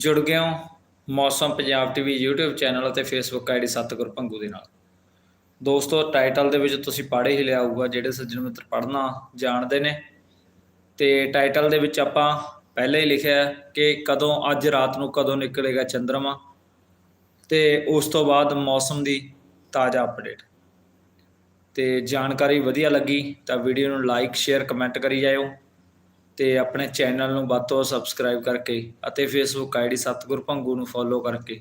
ਜੁੜ ਗਏ ਹੋ ਮੌਸਮ ਪੰਜਾਬ ਟੀਵੀ YouTube ਚੈਨਲ ਅਤੇ Facebook ਆਈਡੀ ਸਤਗੁਰ ਭੰਗੂ ਦੇ ਨਾਲ। ਦੋਸਤੋ ਟਾਈਟਲ ਦੇ ਵਿੱਚ ਤੁਸੀਂ ਪੜ੍ਹ ਹੀ ਲਿਆ ਹੋਊਗਾ ਜਿਹੜੇ ਸੱਜਣ ਮਿੱਤਰ ਪੜ੍ਹਨਾ ਜਾਣਦੇ ਨੇ। ਤੇ ਟਾਈਟਲ ਦੇ ਵਿੱਚ ਆਪਾਂ ਪਹਿਲੇ ਹੀ ਲਿਖਿਆ ਕਿ ਕਦੋਂ ਅੱਜ ਰਾਤ ਨੂੰ ਕਦੋਂ ਨਿਕਲੇਗਾ ਚੰ드ਰਮਾ ਤੇ ਉਸ ਤੋਂ ਬਾਅਦ ਮੌਸਮ ਦੀ ਤਾਜ਼ਾ ਅਪਡੇਟ ਤੇ ਜਾਣਕਾਰੀ ਵਧੀਆ ਲੱਗੀ ਤਾਂ ਵੀਡੀਓ ਨੂੰ ਲਾਈਕ ਸ਼ੇਅਰ ਕਮੈਂਟ ਕਰੀ ਜਾਇਓ। ਤੇ ਆਪਣੇ ਚੈਨਲ ਨੂੰ ਵੱਧ ਤੋਂ ਵੱਧ ਸਬਸਕ੍ਰਾਈਬ ਕਰਕੇ ਅਤੇ ਫੇਸਬੁੱਕ ਆਈਡੀ ਸਤਗੁਰ ਭੰਗੂ ਨੂੰ ਫੋਲੋ ਕਰਕੇ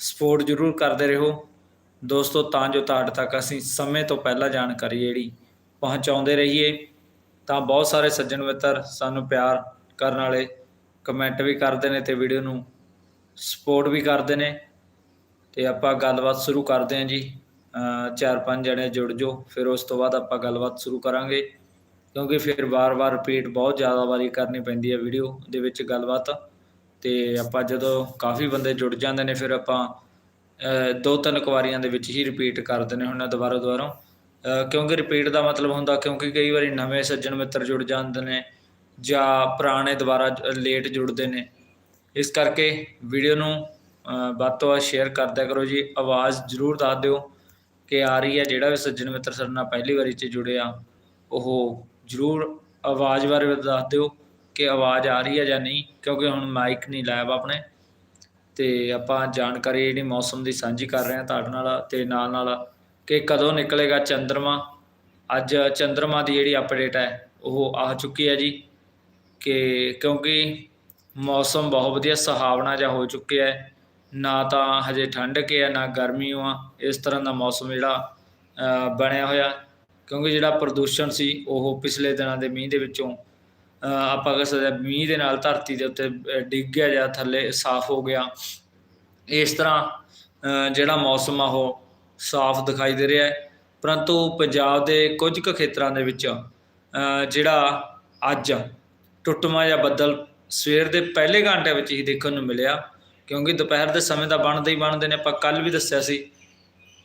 ਸਪੋਰਟ ਜ਼ਰੂਰ ਕਰਦੇ ਰਹੋ। ਦੋਸਤੋ, ਤਾਂ ਜੋ ਤੁਹਾਡੇ ਤੱਕ ਅਸੀਂ ਸਮੇਂ ਤੋਂ ਪਹਿਲਾਂ ਜਾਣਕਾਰੀ ਜਿਹੜੀ ਪਹੁੰਚਾਉਂਦੇ ਰਹੀਏ, ਤਾਂ ਬਹੁਤ ਸਾਰੇ ਸੱਜਣ ਮਿੱਤਰ ਸਾਨੂੰ ਪਿਆਰ ਕਰਨ ਵਾਲੇ ਕਮੈਂਟ ਵੀ ਕਰਦੇ ਨੇ ਤੇ ਵੀਡੀਓ ਨੂੰ ਸਪੋਰਟ ਵੀ ਕਰਦੇ ਨੇ। ਤੇ ਆਪਾਂ ਗੱਲਬਾਤ ਸ਼ੁਰੂ ਕਰਦੇ ਹਾਂ ਜੀ। ਚਾਰ ਪੰਜ ਜਣੇ ਜੁੜ ਜਾਓ, ਫਿਰ ਉਸ ਤੋਂ ਬਾਅਦ ਆਪਾਂ ਗੱਲਬਾਤ ਸ਼ੁਰੂ ਕਰਾਂਗੇ। ਕਿਉਂਕਿ ਫਿਰ ਵਾਰ-ਵਾਰ ਰਿਪੀਟ ਬਹੁਤ ਜ਼ਿਆਦਾ ਵਾਰੀ ਕਰਨੀ ਪੈਂਦੀ ਹੈ ਵੀਡੀਓ ਦੇ ਵਿੱਚ ਗੱਲਬਾਤ। ਤੇ ਆਪਾਂ ਜਦੋਂ ਕਾਫੀ ਬੰਦੇ ਜੁੜ ਜਾਂਦੇ ਨੇ, ਫਿਰ ਆਪਾਂ ਦੋ ਤਿੰਨ ਕੁਆਰੀਆਂ ਦੇ ਵਿੱਚ ਹੀ ਰਿਪੀਟ ਕਰ ਦਿੰਦੇ ਹੁੰਦੇ ਹਾਂ ਦੁਬਾਰਾ ਦੁਬਾਰਾ। ਕਿਉਂਕਿ ਰਿਪੀਟ ਦਾ ਮਤਲਬ ਹੁੰਦਾ, ਕਿਉਂਕਿ ਕਈ ਵਾਰੀ ਨਵੇਂ ਸੱਜਣ ਮਿੱਤਰ ਜੁੜ ਜਾਂਦੇ ਨੇ ਜਾਂ ਪੁਰਾਣੇ ਦੁਬਾਰਾ ਲੇਟ ਜੁੜਦੇ ਨੇ। ਇਸ ਕਰਕੇ ਵੀਡੀਓ ਨੂੰ ਵੱਧ ਤੋਂ ਵੱਧ ਸ਼ੇਅਰ ਕਰਦਿਆ ਕਰੋ ਜੀ। ਆਵਾਜ਼ ਜ਼ਰੂਰ ਦੱਸ ਦਿਓ ਕਿ ਆ ਰਹੀ ਹੈ ਜਿਹੜਾ ਵੀ ਸੱਜਣ ਮਿੱਤਰ ਸਾਡੇ ਨਾਲ ਪਹਿਲੀ ਵਾਰੀ 'ਚ ਜੁੜਿਆ, ਉਹ ਜ਼ਰੂਰ ਆਵਾਜ਼ ਬਾਰੇ ਦੱਸ ਦਿਓ ਕਿ ਆਵਾਜ਼ ਆ ਰਹੀ ਹੈ ਜਾਂ ਨਹੀਂ, ਕਿਉਂਕਿ ਹੁਣ ਮਾਈਕ ਨਹੀਂ ਲਾਇਆ ਵਾ ਆਪਣੇ। ਤੇ ਆਪਾਂ ਜਾਣਕਾਰੀ ਜਿਹੜੀ ਮੌਸਮ ਦੀ ਸਾਂਝੀ ਕਰ ਰਹੇ ਹਾਂ ਤੁਹਾਡੇ ਨਾਲ, ਤੇ ਨਾਲ ਨਾਲ ਕਿ ਕਦੋਂ ਨਿਕਲੇਗਾ ਚੰ드ਰਮਾ ਅੱਜ ਚੰ드ਰਮਾ ਦੀ ਜਿਹੜੀ ਅਪਡੇਟ ਹੈ, ਉਹ ਆ ਚੁੱਕੀ ਹੈ ਜੀ। ਕਿ ਕਿਉਂਕਿ ਮੌਸਮ ਬਹੁਤ ਵਧੀਆ ਸੁਹਾਵਣਾ ਜਿਹਾ ਹੋ ਚੁੱਕਿਆ ਹੈ। ਨਾ ਤਾਂ ਹਜੇ ਠੰਡ ਕੇ ਹੈ, ਨਾ ਗਰਮੀ ਆ। ਇਸ ਤਰ੍ਹਾਂ ਦਾ ਮੌਸਮ ਜਿਹੜਾ ਬਣਿਆ ਹੋਇਆ। ਕਿਉਂਕਿ ਜਿਹੜਾ ਪ੍ਰਦੂਸ਼ਣ ਸੀ, ਉਹ ਪਿਛਲੇ ਦਿਨਾਂ ਦੇ ਮੀਂਹ ਦੇ ਵਿੱਚੋਂ ਆਪਾਂ ਕਹਿ ਸਕਦੇ ਹਾਂ ਮੀਂਹ ਦੇ ਨਾਲ ਧਰਤੀ ਦੇ ਉੱਤੇ ਡਿੱਗ ਗਿਆ ਜਾਂ ਥੱਲੇ ਸਾਫ਼ ਹੋ ਗਿਆ। ਇਸ ਤਰ੍ਹਾਂ ਜਿਹੜਾ ਮੌਸਮ ਆ, ਉਹ ਸਾਫ਼ ਦਿਖਾਈ ਦੇ ਰਿਹਾ ਹੈ। ਪਰੰਤੂ ਪੰਜਾਬ ਦੇ ਕੁਝ ਕੁ ਖੇਤਰਾਂ ਦੇ ਵਿੱਚ ਜਿਹੜਾ ਅੱਜ ਟੁੱਟਮਾ ਜਾਂ ਬੱਦਲ ਸਵੇਰ ਦੇ ਪਹਿਲੇ ਘੰਟੇ ਵਿੱਚ ਹੀ ਦੇਖਣ ਨੂੰ ਮਿਲਿਆ, ਕਿਉਂਕਿ ਦੁਪਹਿਰ ਦੇ ਸਮੇਂ ਤਾਂ ਬਣਦੇ ਹੀ ਬਣਦੇ ਨੇ, ਆਪਾਂ ਕੱਲ ਵੀ ਦੱਸਿਆ ਸੀ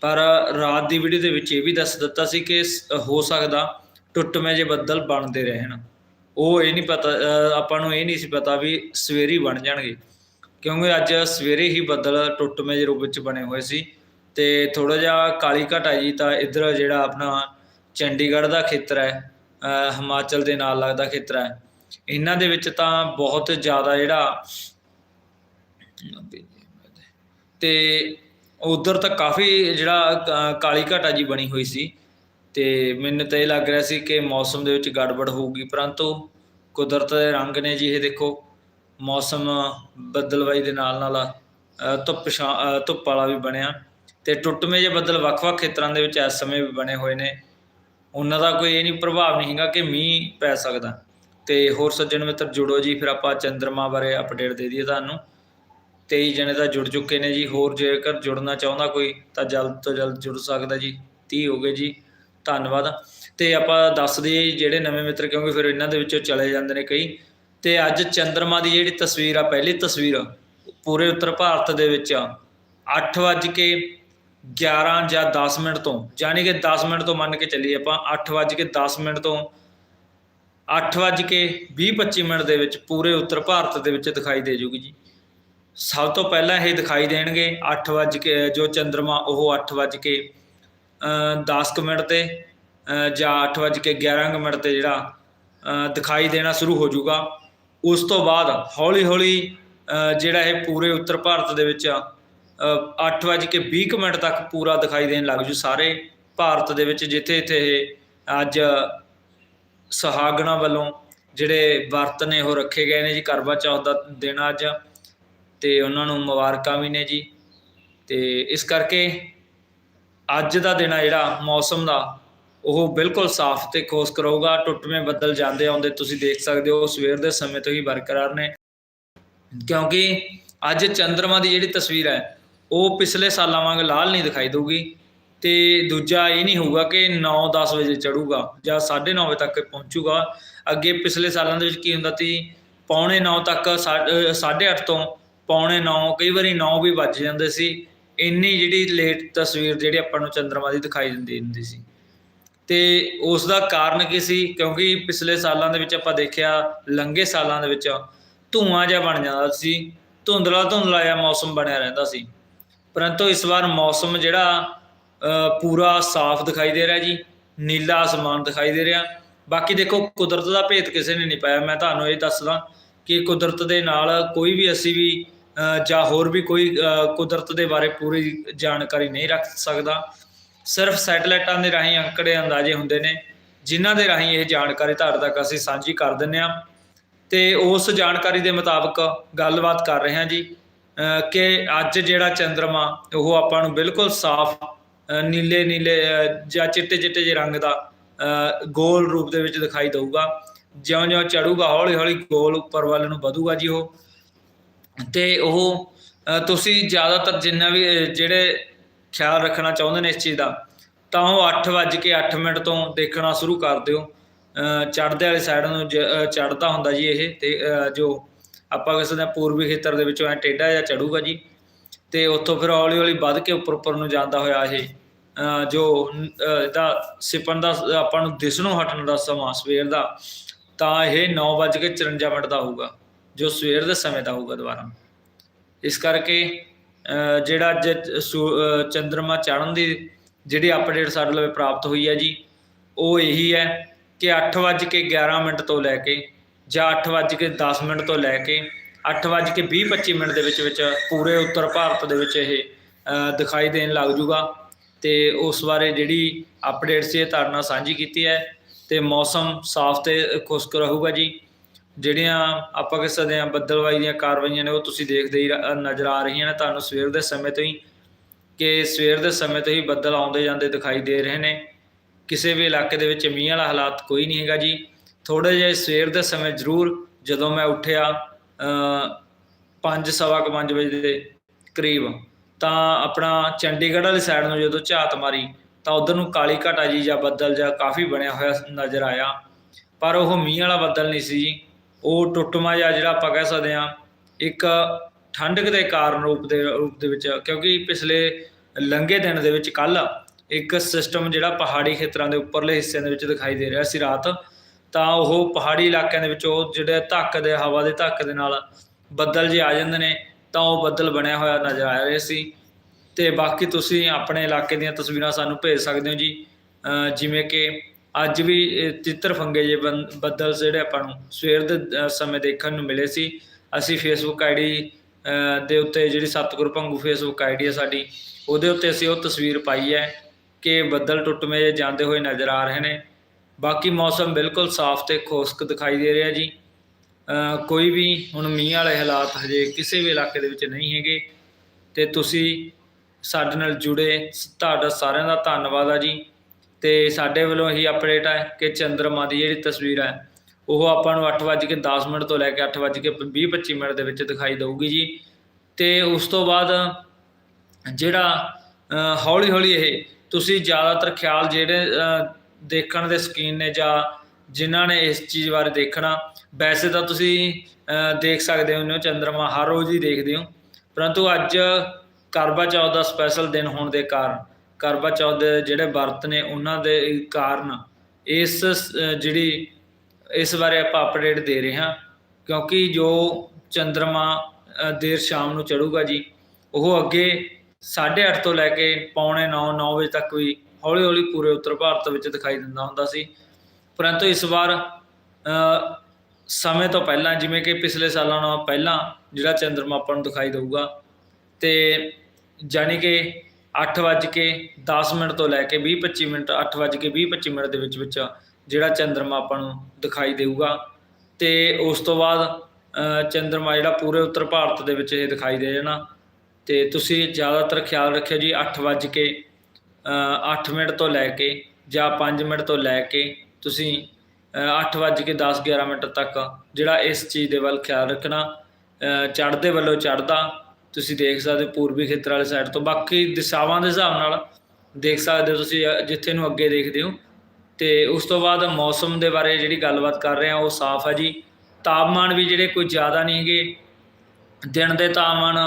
ਪਰ ਰਾਤ ਦੀ ਵੀਡੀਓ ਦੇ ਵਿੱਚ ਇਹ ਵੀ ਦੱਸ ਦਿੱਤਾ ਸੀ ਕਿ ਸ- ਹੋ ਸਕਦਾ ਟੁੱਟਵੇਂ ਜੇ ਬੱਦਲ ਬਣਦੇ ਰਹਿਣ। ਉਹ ਇਹ ਨਹੀਂ ਪਤਾ ਆਪਾਂ ਨੂੰ ਇਹ ਨਹੀਂ ਸੀ ਪਤਾ ਵੀ ਸਵੇਰੇ ਬਣ ਜਾਣਗੇ। ਕਿਉਂਕਿ ਅੱਜ ਸਵੇਰੇ ਹੀ ਬੱਦਲ ਟੁੱਟਵੇਂ ਜੇ ਰੂਪ ਵਿੱਚ ਬਣੇ ਹੋਏ ਸੀ ਤੇ ਥੋੜਾ ਜਿਹਾ ਕਾਲੀ ਘਟ ਆਈ ਜੀ, ਤਾਂ ਇੱਧਰ ਜਿਹੜਾ ਆਪਣਾ ਚੰਡੀਗੜ੍ਹ ਦਾ ਖੇਤਰ ਹੈ ਹਿਮਾਚਲ ਦੇ ਨਾਲ ਲੱਗਦਾ ਖੇਤਰ ਹੈ, ਇਹਨਾਂ ਦੇ ਵਿੱਚ ਤਾਂ ਬਹੁਤ ਜ਼ਿਆਦਾ ਜਿਹੜਾ, ਤੇ ਉਧਰ ਤਾਂ ਕਾਫੀ ਜਿਹੜਾ ਕ- ਕਾਲੀ ਘਾਟਾ ਜੀ ਬਣੀ ਹੋਈ ਸੀ ਤੇ ਮੈਨੂੰ ਤਾਂ ਇਹ ਲੱਗ ਰਿਹਾ ਸੀ ਕਿ ਮੌਸਮ ਦੇ ਵਿੱਚ ਗੜਬੜ ਹੋਊਗੀ ਪਰੰਤੂ ਕੁਦਰਤ ਦੇ ਰੰਗ ਨੇ ਜੀ ਇਹ ਦੇਖੋ ਮੌਸਮ ਬੱਦਲਵਾਈ ਦੇ ਨਾਲ ਨਾਲ ਅ, ਧੁੱਪ ਛਾਂ ਅ, ਧੁੱਪ ਵਾਲਾ ਵੀ ਬਣਿਆ ਤੇ ਟੁੱਟਵੇਂ ਜਿਹੇ ਬੱਦਲ ਵੱਖ-ਵੱਖ ਖੇਤਰਾਂ ਦੇ ਵਿੱਚ ਇਸ ਸਮੇਂ ਵੀ ਬਣੇ ਹੋਏ ਨੇ। ਉਹਨਾਂ ਦਾ ਕੋਈ ਇਹ ਨਹੀਂ ਪ੍ਰਭਾਵ ਨਹੀਂ ਹੈਗਾ ਕਿ ਮੀਂਹ ਪੈ ਸਕਦਾ। ਤੇ ਹੋਰ ਸੱਜਣ ਮਿੱਤਰ ਜੁੜੋ ਜੀ ਫਿਰ ਆਪਾਂ ਚੰਦਰਮਾ ਬਾਰੇ ਅਪਡੇਟ ਦੇ ਦਈਏ ਤੁਹਾਨੂੰ। 23 ਜਣੇ ਤਾਂ ਜੁੜ ਚੁੱਕੇ ਨੇ ਜੀ, ਹੋਰ ਜੇਕਰ ਜੁੜਨਾ ਚਾਹੁੰਦਾ ਕੋਈ ਤਾਂ ਜਲਦ ਤੋਂ ਜਲਦ ਜੁੜ ਸਕਦਾ ਜੀ 30 ਹੋ ਗਏ ਜੀ, ਧੰਨਵਾਦ। ਤੇ ਆਪਾਂ ਦੱਸ ਦਈਏ ਜਿਹੜੇ ਨਵੇਂ ਮਿੱਤਰ ਕਿਉਂਕਿ ਫਿਰ ਇਹਨਾਂ ਦੇ ਵਿੱਚੋਂ ਚਲੇ ਜਾਂਦੇ ਨੇ ਕਈ। ਤੇ ਅੱਜ ਚੰ드ਰਮਾ ਦੀ ਜਿਹੜੀ ਤਸਵੀਰ ਆ, ਪਹਿਲੀ ਤਸਵੀਰ ਪੂਰੇ ਉੱਤਰ ਭਾਰਤ ਦੇ ਵਿੱਚ 8 ਵੱਜ ਕੇ 11 ਜਾਂ 10 ਮਿੰਟ ਤੋਂ ਯਾਨੀ ਕਿ 10 ਮਿੰਟ ਤੋਂ ਮੰਨ ਕੇ ਚੱਲੀਏ ਆਪਾਂ 8 ਵੱਜ ਕੇ 10 ਮਿੰਟ ਤੋਂ 8 ਵੱਜ ਕੇ 20 25 ਮਿੰਟ ਦੇ ਵਿੱਚ ਪੂਰੇ ਉੱਤਰ ਭਾਰਤ ਦੇ ਵਿੱਚ ਦਿਖਾਈ ਦੇ ਜੂਗੀ ਜੀ। ਸਭ ਤੋਂ ਪਹਿਲਾਂ ਇਹ ਦਿਖਾਈ ਦੇਣਗੇ 8 ਵੱਜ ਕੇ, ਜੋ ਚੰ드ਰਮਾ ਉਹ 8 ਵੱਜ ਕੇ 10 ਕੁ ਮਿੰਟ ਤੇ ਜਾਂ 8 ਵੱਜ ਕੇ 11 ਕੁ ਮਿੰਟ ਤੇ ਜਿਹੜਾ ਦਿਖਾਈ ਦੇਣਾ ਸ਼ੁਰੂ ਹੋ ਜਾਊਗਾ। ਉਸ ਤੋਂ ਬਾਅਦ ਹੌਲੀ ਹੌਲੀ ਜਿਹੜਾ ਇਹ ਪੂਰੇ ਉੱਤਰ ਭਾਰਤ ਦੇ ਵਿੱਚ 8 ਵੱਜ ਕੇ 20 ਕੁ ਮਿੰਟ ਤੱਕ ਪੂਰਾ ਦਿਖਾਈ ਦੇਣ ਲੱਗ ਜੂ ਸਾਰੇ ਭਾਰਤ ਦੇ ਵਿੱਚ, ਜਿੱਥੇ ਇੱਥੇ ਇਹ ਅੱਜ ਸੁਹਾਗਣਾ ਵੱਲੋਂ ਜਿਹੜੇ ਵਰਤ ਨੇ ਉਹ ਰੱਖੇ ਗਏ ਨੇ ਜੀ, ਕਰਵਾ ਚੌਥ ਦਾ ਦਿਨ ਅੱਜ। ਤੇ ਉਹਨਾਂ ਨੂੰ ਮੁਬਾਰਕਾਂ ਵੀ ਨੇ ਜੀ। ਤੇ ਇਸ ਕਰਕੇ ਅੱਜ ਦਾ ਦਿਨ ਆ ਜਿਹੜਾ, ਮੌਸਮ ਦਾ, ਉਹ ਬਿਲਕੁਲ ਸਾਫ਼ ਤੇ ਖੁਸ਼ਕ ਰਹੂਗਾ। ਟੁੱਟਵੇਂ ਬੱਦਲ ਜਾਂਦੇ ਆਉਂਦੇ ਤੁਸੀਂ ਦੇਖ ਸਕਦੇ ਹੋ, ਸਵੇਰ ਦੇ ਸਮੇਂ ਤੋਂ ਹੀ ਬਰਕਰਾਰ ਨੇ। ਕਿਉਂਕਿ ਅੱਜ ਚੰ드ਰਮਾ ਦੀ ਜਿਹੜੀ ਤਸਵੀਰ ਹੈ, ਉਹ ਪਿਛਲੇ ਸਾਲਾਂ ਵਾਂਗ ਲਾਲ ਨਹੀਂ ਦਿਖਾਈ ਦਊਗੀ। ਤੇ ਦੂਜਾ ਇਹ ਨਹੀਂ ਹੋਊਗਾ ਕਿ 9-10 ਵਜੇ ਚੜੂਗਾ ਜਾਂ 9:30 ਵਜੇ ਤੱਕ ਪਹੁੰਚੂਗਾ। ਅੱਗੇ ਪਿਛਲੇ ਸਾਲਾਂ ਦੇ ਵਿੱਚ ਕੀ ਹੁੰਦਾ ਸੀ, ਪੌਣੇ 9 ਤੱਕ 8:30 ਤੋਂ ਪੌਣੇ 9 ਕਈ ਵਾਰੀ 9 ਵੀ ਵੱਜ ਜਾਂਦੇ ਸੀ। ਇੰਨੀ ਜਿਹੜੀ ਲੇਟ ਤਸਵੀਰ ਜਿਹੜੀ ਆਪਾਂ ਨੂੰ ਚੰ드ਰਮਾ ਦੀ ਦਿਖਾਈ ਦਿੰਦੀ ਹੁੰਦੀ ਸੀ। ਤੇ ਉਸ ਦਾ ਕਾਰਨ ਕੀ ਸੀ? ਕਿਉਂਕਿ ਪਿਛਲੇ ਸਾਲਾਂ ਦੇ ਵਿੱਚ ਆਪਾਂ ਦੇਖਿਆ, ਲੰਘੇ ਸਾਲਾਂ ਦੇ ਵਿੱਚ ਧੂਆਂ ਜਿਹਾ ਬਣ ਜਾਂਦਾ ਸੀ। ਧੁੰਦਲਾ ਧੁੰਦਲਾ ਜਿਹਾ ਮੌਸਮ ਬਣਿਆ ਰਹਿੰਦਾ ਸੀ। ਪਰੰਤੂ ਇਸ ਵਾਰ ਮੌਸਮ ਜਿਹੜਾ ਪੂਰਾ ਸਾਫ਼ ਦਿਖਾਈ ਦੇ ਰਿਹਾ ਜੀ। ਨੀਲਾ ਅਸਮਾਨ ਦਿਖਾਈ ਦੇ ਰਿਹਾ। ਬਾਕੀ ਦੇਖੋ, ਕੁਦਰਤ ਦਾ ਭੇਤ ਕਿਸੇ ਨੇ ਨਹੀਂ ਪਾਇਆ। ਮੈਂ ਤੁਹਾਨੂੰ ਇਹ ਦੱਸਦਾ ਕਿ ਕੁਦਰਤ ਦੇ ਨਾਲ ਕੋਈ ਵੀ ਅਸੀਂ ਵੀ ਜਾਂ ਹੋਰ ਵੀ ਕੋਈ ਕੁਦਰਤ ਦੇ ਬਾਰੇ ਪੂਰੀ ਜਾਣਕਾਰੀ ਨਹੀਂ ਰੱਖ ਸਕਦਾ। ਸਿਰਫ ਸੈਟਲਾਈਟਾਂ ਦੇ ਰਾਹੀਂ ਅੰਕੜੇ ਅੰਦਾਜ਼ੇ ਹੁੰਦੇ ਨੇ ਜਿਨ੍ਹਾਂ ਦੇ ਰਾਹੀਂ ਇਹ ਜਾਣਕਾਰੀ ਤੁਹਾਡੇ ਤੱਕ ਅਸੀਂ ਸਾਂਝੀ ਕਰ ਦਿੰਦੇ ਹਾਂ। ਤੇ ਉਸ ਜਾਣਕਾਰੀ ਦੇ ਮੁਤਾਬਕ ਗੱਲਬਾਤ ਕਰ ਰਹੇ ਹਾਂ ਜੀ। ਅ, ਕਿ ਅੱਜ ਜਿਹੜਾ ਚੰਦਰਮਾ ਉਹ ਆਪਾਂ ਨੂੰ ਬਿਲਕੁਲ ਸਾਫ਼ ਨੀਲੇ ਨੀਲੇ ਜਾਂ ਚਿੱਟੇ ਚਿੱਟੇ ਜਿਹੇ ਰੰਗ ਦਾ ਅ, ਗੋਲ ਰੂਪ ਦੇ ਵਿੱਚ ਦਿਖਾਈ ਦੇਊਗਾ। ਜਿਉਂ-ਜਿਉਂ ਚੜੂਗਾ ਹੌਲੀ-ਹੌਲੀ ਗੋਲ ਉੱਪਰ ਵੱਲ ਨੂੰ ਵਧੂਗਾ ਜੀ ਉਹ। ਤੇ ਉਹ ਤੁਸੀਂ ਜ਼ਿਆਦਾਤਰ ਜਿੰਨਾ ਵੀ ਜਿਹੜੇ ਖਿਆਲ ਰੱਖਣਾ ਚਾਹੁੰਦੇ ਨੇ ਇਸ ਚੀਜ਼ ਦਾ, ਤਾਂ ਉਹ 8:08 ਮਿੰਟ ਤੋਂ ਦੇਖਣਾ ਸ਼ੁਰੂ ਕਰ ਦਿਓ। ਚੜ੍ਹਦੇ ਵਾਲੀ ਸਾਈਡ ਨੂੰ ਚੜ੍ਹਦਾ ਹੁੰਦਾ ਜੀ ਇਹ, ਤੇ ਜੋ ਆਪਾਂ ਕਿਸੇ ਦਾ ਪੂਰਬੀ ਖੇਤਰ ਦੇ ਵਿੱਚੋਂ ਐ ਟੇਢਾ ਜਿਹਾ ਚੜੂਗਾ ਜੀ, ਤੇ ਉੱਥੋਂ ਫਿਰ ਹੌਲੀ ਹੌਲੀ ਵੱਧ ਕੇ ਉੱਪਰ ਉੱਪਰ ਨੂੰ ਜਾਂਦਾ ਹੋਇਆ ਇਹ ਜੋ ਇਹਦਾ ਸਿਪਨ ਦਾ, ਆਪਾਂ ਨੂੰ ਦਿਸ ਨੂੰ ਹਟਣ ਦਾ ਸਮਾਂ ਸਵੇਰ ਦਾ, ਤਾਂ ਇਹ 9:54 ਮਿੰਟ ਦਾ ਹੋਊਗਾ। ਜੋ ਸਵੇਰ ਦੇ ਸਮੇਂ ਦਾ ਹੋਊਗਾ ਦੁਬਾਰਾ। ਇਸ ਕਰਕੇ ਜਿਹੜਾ ਅੱਜ ਸੂ- ਚੰਦਰਮਾ ਚੜ੍ਹਨ ਦੀ ਜਿਹੜੀ ਅਪਡੇਟ ਸਾਡੇ ਲਈ ਪ੍ਰਾਪਤ ਹੋਈ ਹੈ ਜੀ, ਉਹ ਇਹੀ ਹੈ ਕਿ 8:11 ਮਿੰਟ ਤੋਂ ਲੈ ਕੇ ਜਾਂ 8:10 ਮਿੰਟ ਤੋਂ ਲੈ ਕੇ 8:20-25 ਮਿੰਟ ਦੇ ਵਿੱਚ ਵਿੱਚ ਪੂਰੇ ਉੱਤਰ ਭਾਰਤ ਦੇ ਵਿੱਚ ਇਹ ਦਿਖਾਈ ਦੇਣ ਲੱਗ ਜੂਗਾ। ਤੇ ਉਸ ਬਾਰੇ ਜਿਹੜੀ ਅਪਡੇਟ ਸੀ ਇਹ ਤੁਹਾਡੇ ਨਾਲ ਸਾਂਝੀ ਕੀਤੀ ਹੈ ਤੇ ਮੌਸਮ ਸਾਫ਼ ਤੇ ਖੁਸ਼ਕ ਰਹੂਗਾ ਜੀ। ਜਿਹੜੀਆਂ ਆਪਾਂ ਕਹਿ ਸਕਦੇ ਹਾਂ ਬੱਦਲਵਾਈ ਦੀਆਂ ਕਾਰਵਾਈਆਂ ਨੇ ਉਹ ਤੁਸੀਂ ਦੇਖਦੇ ਹੀ ਰ- ਨਜ਼ਰ ਆ ਰਹੀਆਂ ਨੇ। ਤੁਹਾਨੂੰ ਸਵੇਰ ਦੇ ਸਮੇਂ ਤੋਂ ਹੀ ਕਿ ਸਵੇਰ ਦੇ ਸਮੇਂ ਤੋਂ ਹੀ ਬੱਦਲ ਆਉਂਦੇ ਜਾਂਦੇ ਦਿਖਾਈ ਦੇ ਰਹੇ ਨੇ। ਕਿਸੇ ਵੀ ਇਲਾਕੇ ਦੇ ਵਿੱਚ ਮੀਂਹ ਵਾਲਾ ਹਾਲਾਤ ਕੋਈ ਨਹੀਂ ਹੈਗਾ ਜੀ। ਥੋੜੇ ਜਿਹਾ ਸਵੇਰ ਦੇ ਸਮੇਂ ਜ਼ਰੂਰ ਜਦੋਂ ਮੈਂ ਉੱਠਿਆ ਪੰਜ ਸਵਾ ਕੁ ਪੰਜ ਵਜੇ ਦੇ ਕਰੀਬ, ਤਾਂ ਆਪਣਾ ਚੰਡੀਗੜ੍ਹ ਵਾਲੀ ਸਾਈਡ ਨੂੰ ਜਦੋਂ ਝਾਤ ਮਾਰੀ, ਤਾਂ ਉਧਰ ਨੂੰ ਕਾਲੀ ਘਟਾ ਜੀ ਜਾਂ ਬੱਦਲ ਜਾਂ ਕਾਫੀ ਬਣਿਆ ਹੋਇਆ ਨਜ਼ਰ ਆਇਆ। ਪਰ ਉਹ ਮੀਂਹ ਵਾਲਾ ਬੱਦਲ ਨਹੀਂ ਸੀ ਜੀ। ਉਹ ਟੁੱਟਮਾ ਜਿਹਾ ਜਿਹੜਾ ਆਪਾਂ ਕਹਿ ਸਕਦੇ ਹਾਂ, ਇੱਕ ਠੰਡਕ ਦੇ ਕਾਰਨ ਰੂਪ ਦੇ ਰੂਪ ਦੇ ਵਿੱਚ, ਕਿਉਂਕਿ ਪਿਛਲੇ ਲੰਘੇ ਦਿਨ ਦੇ ਵਿੱਚ ਕੱਲ ਇੱਕ ਸਿਸਟਮ ਜਿਹੜਾ ਪਹਾੜੀ ਖੇਤਰਾਂ ਦੇ ਉੱਪਰਲੇ ਹਿੱਸਿਆਂ ਦੇ ਵਿੱਚ ਦਿਖਾਈ ਦੇ ਰਿਹਾ ਸੀ ਰਾਤ, ਤਾਂ ਉਹ ਪਹਾੜੀ ਇਲਾਕਿਆਂ ਦੇ ਵਿੱਚ ਉਹ ਜਿਹੜੇ ਧੱਕ ਦੇ, ਹਵਾ ਦੇ ਧੱਕ ਦੇ ਨਾਲ ਬੱਦਲ ਜੇ ਆ ਜਾਂਦੇ ਨੇ, ਤਾਂ ਉਹ ਬੱਦਲ ਬਣਿਆ ਹੋਇਆ ਨਜ਼ਰ ਆ ਰਿਹਾ ਸੀ। ਤੇ ਬਾਕੀ ਤੁਸੀਂ ਆਪਣੇ ਇਲਾਕੇ ਦੀਆਂ ਤਸਵੀਰਾਂ ਸਾਨੂੰ ਭੇਜ ਸਕਦੇ ਹੋ ਜੀ। ਜਿਵੇਂ ਕਿ ਅੱਜ ਵੀ ਇਹ ਤਿੱਤਰ ਫੰਗੇ ਜੇ ਬੱਦਲ ਜਿਹੜੇ ਆਪਾਂ ਨੂੰ ਸਵੇਰ ਦੇ ਸਮੇਂ ਦੇਖਣ ਨੂੰ ਮਿਲੇ ਸੀ। ਅਸੀਂ ਫੇਸਬੁੱਕ ਆਈਡੀ ਦੇ ਉੱਤੇ ਜਿਹੜੀ ਸਤਿਗੁਰ ਭੰਗੂ ਫੇਸਬੁੱਕ ਆਈਡੀ ਹੈ ਸਾਡੀ, ਉਹਦੇ ਉੱਤੇ ਅਸੀਂ ਉਹ ਤਸਵੀਰ ਪਾਈ ਹੈ ਕਿ ਬੱਦਲ ਟੁੱਟਵੇਂ ਜਿਹੇ ਜਾਂਦੇ ਹੋਏ ਨਜ਼ਰ ਆ ਰਹੇ ਨੇ। ਬਾਕੀ ਮੌਸਮ ਬਿਲਕੁਲ ਸਾਫ਼ ਤੇ ਖੁਸ਼ਕ ਦਿਖਾਈ ਦੇ ਰਿਹਾ ਜੀ। ਕੋਈ ਵੀ ਹੁਣ ਮੀਂਹ ਵਾਲੇ ਹਾਲਾਤ ਹਜੇ ਕਿਸੇ ਵੀ ਇਲਾਕੇ ਦੇ ਵਿੱਚ ਨਹੀਂ ਹੈਗੇ। ਤੇ ਤੁਸੀਂ ਸਾਡੇ ਨਾਲ ਜੁੜੇ, ਤੁਹਾਡਾ ਸਾਰਿਆਂ ਦਾ ਧੰਨਵਾਦ ਆ ਜੀ। ਤੇ ਸਾਡੇ ਵੱਲੋਂ ਇਹੀ ਅਪਡੇਟ ਹੈ ਕਿ ਚੰਦਰਮਾ ਦੀ ਜਿਹੜੀ ਤਸਵੀਰ ਹੈ ਉਹ ਆਪਾਂ ਨੂੰ 8:10 ਮਿੰਟ ਤੋਂ ਲੈ ਕੇ 8:20-25 ਮਿੰਟ ਦੇ ਵਿੱਚ ਦਿਖਾਈ ਦੇਊਗੀ ਜੀ। ਤੇ ਉਸ ਤੋਂ ਬਾਅਦ ਜਿਹੜਾ ਹੌਲੀ ਹੌਲੀ ਇਹ, ਤੁਸੀਂ ਜ਼ਿਆਦਾਤਰ ਖਿਆਲ ਜਿਹੜੇ ਦੇਖਣ ਦੇ ਸਕੀਨ ਨੇ ਜਾਂ ਜਿਨ੍ਹਾਂ ਨੇ ਇਸ ਚੀਜ਼ ਬਾਰੇ ਦੇਖਣਾ, ਵੈਸੇ ਤਾਂ ਤੁਸੀਂ ਦੇਖ ਸਕਦੇ ਹੋ, ਚੰਦਰਮਾ ਹਰ ਰੋਜ਼ ਹੀ ਦੇਖਦੇ ਹੋ। ਪਰੰਤੂ ਅੱਜ ਕਰਵਾ ਚੌਥ ਦਾ ਸਪੈਸ਼ਲ ਦਿਨ ਹੋਣ ਦੇ ਕਾਰਨ ਕਰਵਾ ਚੌਥ ਦੇ ਜਿਹੜੇ ਵਰਤ ਨੇ ਉਹਨਾਂ ਦੇ ਕਾਰਨ ਇਸ ਜਿਹੜੀ ਇਸ ਬਾਰੇ ਆਪਾਂ ਅਪਡੇਟ ਦੇ ਰਹੇ ਹਾਂ, ਕਿਉਂਕਿ ਜੋ ਚੰਦਰਮਾ ਦੇਰ ਸ਼ਾਮ ਨੂੰ ਚੜੂਗਾ ਜੀ, ਉਹ ਅੱਗੇ 8:30 ਤੋਂ ਲੈ ਕੇ ਪੌਣੇ 9 9 ਵਜੇ ਤੱਕ ਵੀ ਹੌਲੀ ਹੌਲੀ ਪੂਰੇ ਉੱਤਰ ਭਾਰਤ ਵਿੱਚ ਦਿਖਾਈ ਦਿੰਦਾ ਹੁੰਦਾ ਸੀ। ਪਰੰਤੂ ਇਸ ਵਾਰ ਸਮੇਂ ਤੋਂ ਪਹਿਲਾਂ, ਜਿਵੇਂ ਕਿ ਪਿਛਲੇ ਸਾਲਾਂ ਨਾਲੋਂ ਪਹਿਲਾਂ ਜਿਹੜਾ ਚੰਦਰਮਾ ਆਪਾਂ ਨੂੰ ਦਿਖਾਈ ਦੇਊਗਾ, ਤੇ ਜਾਣੀ ਕਿ 8:10 ਮਿੰਟ ਤੋਂ ਲੈ ਕੇ 20-25 ਮਿੰਟ 8:20-25 ਮਿੰਟ ਦੇ ਵਿੱਚ ਵਿੱਚ ਜਿਹੜਾ ਚੰਦਰਮਾ ਆਪਾਂ ਨੂੰ ਦਿਖਾਈ ਦੇਊਗਾ। ਤੇ ਉਸ ਤੋਂ ਬਾਅਦ ਚੰਦਰਮਾ ਜਿਹੜਾ ਪੂਰੇ ਉੱਤਰ ਭਾਰਤ ਦੇ ਵਿੱਚ ਇਹ ਦਿਖਾਈ ਦੇ ਜਾਣਾ। ਤੇ ਤੁਸੀਂ ਜ਼ਿਆਦਾਤਰ ਖਿਆਲ ਰੱਖਿਓ ਜੀ 8 ਵੱਜ ਕੇ 8 ਮਿੰਟ ਤੋਂ ਲੈ ਕੇ ਜਾਂ 5 ਮਿੰਟ ਤੋਂ ਲੈ ਕੇ ਤੁਸੀਂ 8 ਵੱਜ ਕੇ 10 11 ਮਿੰਟ ਤੱਕ ਜਿਹੜਾ ਇਸ ਚੀਜ਼ ਦੇ ਵੱਲ ਖਿਆਲ ਰੱਖਣਾ ਚੜ੍ਹਦੇ ਵੱਲੋਂ ਚੜ੍ਹਦਾ ਤੁਸੀਂ ਦੇਖ ਸਕਦੇ ਹੋ ਪੂਰਬੀ ਖੇਤਰ ਵਾਲੇ ਸਾਈਡ ਤੋਂ। ਬਾਕੀ ਦਿਸ਼ਾਵਾਂ ਦੇ ਹਿਸਾਬ ਨਾਲ ਦੇਖ ਸਕਦੇ ਹੋ ਤੁਸੀਂ, ਜਿੱਥੇ ਨੂੰ ਅੱਗੇ ਦੇਖਦੇ ਹੋ। ਤੇ ਉਸ ਤੋਂ ਬਾਅਦ ਮੌਸਮ ਦੇ ਬਾਰੇ ਜਿਹੜੀ ਗੱਲਬਾਤ ਕਰ ਰਹੇ ਹਾਂ ਉਹ ਸਾਫ਼ ਹੈ ਜੀ। ਤਾਪਮਾਨ ਵੀ ਜਿਹੜੇ ਕੋਈ ਜ਼ਿਆਦਾ ਨਹੀਂ ਹੈਗੇ। ਦਿਨ ਦੇ ਤਾਪਮਾਨ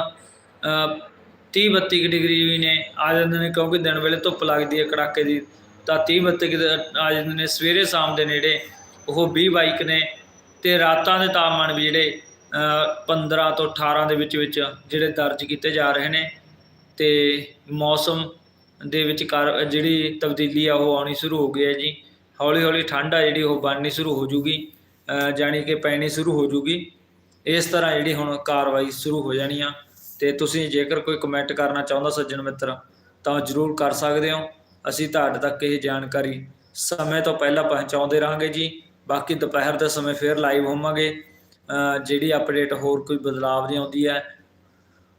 30 32 ਡਿਗਰੀ ਵੀ ਨੇ, ਆ ਜਾਂਦੇ ਨੇ ਕਿਉਂਕਿ ਦਿਨ ਵੇਲੇ ਧੁੱਪ ਲੱਗਦੀ ਹੈ ਕੜਾਕੇ ਦੀ। ਤਾਂ 30 32 ਕੁ ਆ ਜਾਂਦੇ ਨੇ। ਸਵੇਰੇ ਸ਼ਾਮ ਦੇ ਨੇੜੇ ਉਹ 20 22 ਨੇ। ਤੇ ਰਾਤਾਂ ਦੇ ਤਾਪਮਾਨ ਵੀ ਜਿਹੜੇ 15 ਤੋਂ 18 ਦੇ ਵਿੱਚ ਵਿੱਚ ਜਿਹੜੇ ਦਰਜ ਕੀਤੇ ਜਾ ਰਹੇ ਨੇ ਅਤੇ ਮੌਸਮ ਦੇ ਵਿੱਚ ਕਾਰ ਜਿਹੜੀ ਤਬਦੀਲੀ ਆ ਉਹ ਆਉਣੀ ਸ਼ੁਰੂ ਹੋ ਗਈ ਹੈ ਜੀ। ਹੌਲੀ ਹੌਲੀ ਠੰਡ ਆ ਜਿਹੜੀ ਉਹ ਬਣਨੀ ਸ਼ੁਰੂ ਹੋ ਜੂਗੀ ਅ, ਜਾਣੀ ਕਿ ਪੈਣੀ ਸ਼ੁਰੂ ਹੋ ਜੂਗੀ। ਇਸ ਤਰ੍ਹਾਂ ਜਿਹੜੀ ਹੁਣ ਕਾਰਵਾਈ ਸ਼ੁਰੂ ਹੋ ਜਾਣੀ ਆ ਤੇ ਤੁਸੀਂ ਜੇਕਰ ਕੋਈ ਕਮੈਂਟ ਕਰਨਾ ਚਾਹੁੰਦਾ ਸੱਜਣ ਮਿੱਤਰ ਤਾਂ ਜਰੂਰ ਕਰ ਸਕਦੇ ਹੋ। ਅਸੀਂ ਤੁਹਾਡੇ ਤੱਕ ਇਹ ਜਾਣਕਾਰੀ ਸਮੇਂ ਤੋਂ ਪਹਿਲਾਂ ਪਹੁੰਚਾਉਂਦੇ ਰਹਾਂਗੇ ਜੀ। ਬਾਕੀ ਦੁਪਹਿਰ ਦੇ ਸਮੇਂ ਫੇਰ ਲਾਈਵ ਹੋਵਾਂਗੇ। ਜਿਹੜੀ ਅਪਡੇਟ ਹੋਰ ਕੋਈ ਬਦਲਾਵ ਦੀ ਆਉਂਦੀ ਹੈ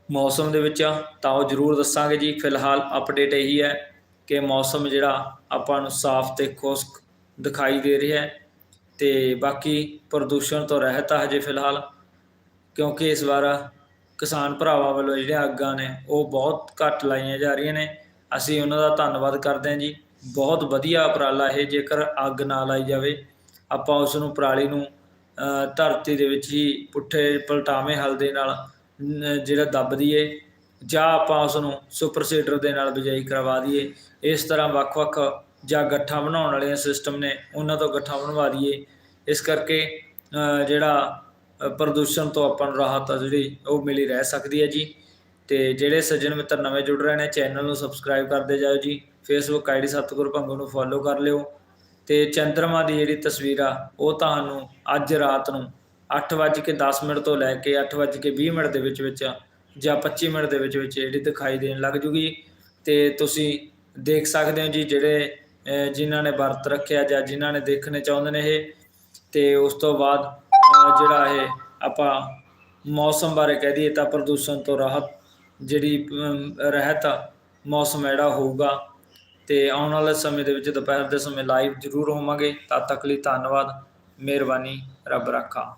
ਮੌਸਮ ਦੇ ਵਿੱਚ, ਤਾਂ ਉਹ ਜ਼ਰੂਰ ਦੱਸਾਂਗੇ ਜੀ। ਫਿਲਹਾਲ ਅਪਡੇਟ ਇਹੀ ਹੈ ਕਿ ਮੌਸਮ ਜਿਹੜਾ ਆਪਾਂ ਨੂੰ ਸਾਫ਼ ਤੇ ਖੁਸ਼ਕ ਦਿਖਾਈ ਦੇ ਰਿਹਾ ਹੈ ਤੇ ਬਾਕੀ ਪ੍ਰਦੂਸ਼ਣ ਤੋਂ ਰਹਿਤ ਆ ਹਜੇ ਫਿਲਹਾਲ, ਕਿਉਂਕਿ ਇਸ ਵਾਰ ਕਿਸਾਨ ਭਰਾਵਾਂ ਵੱਲੋਂ ਜਿਹੜੀਆਂ ਅੱਗਾਂ ਨੇ, ਉਹ ਬਹੁਤ ਘੱਟ ਲਾਈਆਂ ਜਾ ਰਹੀਆਂ ਨੇ। ਅਸੀਂ ਉਹਨਾਂ ਦਾ ਧੰਨਵਾਦ ਕਰਦੇ ਹਾਂ ਜੀ। ਬਹੁਤ ਵਧੀਆ ਉਪਰਾਲਾ ਇਹ ਜੇਕਰ ਅੱਗ ਨਾ ਲਾਈ ਜਾਵੇ, ਆਪਾਂ ਉਸ ਨੂੰ ਪਰਾਲੀ ਨੂੰ ਧਰਤੀ ਦੇ ਵਿੱਚ ਹੀ ਪੁੱਠੇ ਪਲਟਾਵੇਂ ਹਲ ਦੇ ਨਾਲ ਜਿਹੜਾ ਦੱਬ ਦਈਏ, ਜਾਂ ਆਪਾਂ ਉਸ ਨੂੰ ਸੁਪਰ ਸੀਡਰ ਦੇ ਨਾਲ ਬਿਜਾਈ ਕਰਵਾ ਦਈਏ। ਇਸ ਤਰ੍ਹਾਂ ਵੱਖ-ਵੱਖ ਜਾਂ ਗੱਠਾਂ ਬਣਾਉਣ ਵਾਲੀਆਂ ਸਿਸਟਮ ਨੇ ਉਹਨਾਂ ਤੋਂ ਗੱਠਾਂ ਬਣਵਾ ਦਈਏ। ਇਸ ਕਰਕੇ ਜਿਹੜਾ ਪ੍ਰਦੂਸ਼ਣ ਤੋਂ ਆਪਾਂ ਨੂੰ ਰਾਹਤ ਆ ਜਿਹੜੀ, ਉਹ ਮਿਲੀ ਰਹਿ ਸਕਦੀ ਹੈ ਜੀ। ਤੇ ਜਿਹੜੇ ਸੱਜਣ ਮਿੱਤਰ ਨਵੇਂ ਜੁੜ ਰਹੇ ਨੇ, ਚੈਨਲ ਨੂੰ ਸਬਸਕ੍ਰਾਈਬ ਕਰਦੇ ਜਾਓ ਜੀ। ਫੇਸਬੁੱਕ ਆਈਡੀ ਸਤਿਗੁਰ ਭੰਗੂ ਨੂੰ ਫੋਲੋ ਕਰ ਲਿਓ। ਤੇ ਚੰਦਰਮਾ ਦੀ ਜਿਹੜੀ ਤਸਵੀਰ ਆ, ਉਹ ਤੁਹਾਨੂੰ ਅੱਜ ਰਾਤ ਨੂੰ 8:10 ਮਿੰਟ ਤੋਂ ਲੈ ਕੇ 8:20 ਮਿੰਟ ਦੇ ਵਿੱਚ ਵਿੱਚ ਜਾਂ 25 ਮਿੰਟ ਦੇ ਵਿੱਚ ਵਿੱਚ ਜਿਹੜੀ ਦਿਖਾਈ ਦੇਣ ਲੱਗ ਜੂਗੀ। ਤੇ ਤੁਸੀਂ ਦੇਖ ਸਕਦੇ ਹੋ ਜੀ ਜਿਹੜੇ ਜਿਨ੍ਹਾਂ ਨੇ ਵਰਤ ਰੱਖਿਆ ਜਾਂ ਜਿਨ੍ਹਾਂ ਨੇ ਦੇਖਣੇ ਚਾਹੁੰਦੇ ਨੇ ਇਹ। ਤੇ ਉਸ ਤੋਂ ਬਾਅਦ ਜਿਹੜਾ ਇਹ ਆਪਾਂ ਮੌਸਮ ਬਾਰੇ ਕਹਿ ਦਈਏ ਤਾਂ ਪ੍ਰਦੂਸ਼ਣ ਤੋਂ ਰਾਹਤ ਜਿਹੜੀ ਰਹਿਤ ਮੌਸਮ ਜਿਹੜਾ ਹੋਊਗਾ ਤੇ ਆਉਣ ਵਾਲੇ ਸਮੇਂ ਦੇ ਵਿੱਚ ਦੁਪਹਿਰ ਦੇ ਸਮੇਂ ਲਾਈਵ ਜ਼ਰੂਰ ਹੋਵਾਂਗੇ। ਤਦ ਤੱਕ ਲਈ ਧੰਨਵਾਦ, ਮਿਹਰਬਾਨੀ, ਰੱਬ ਰਾਖਾ।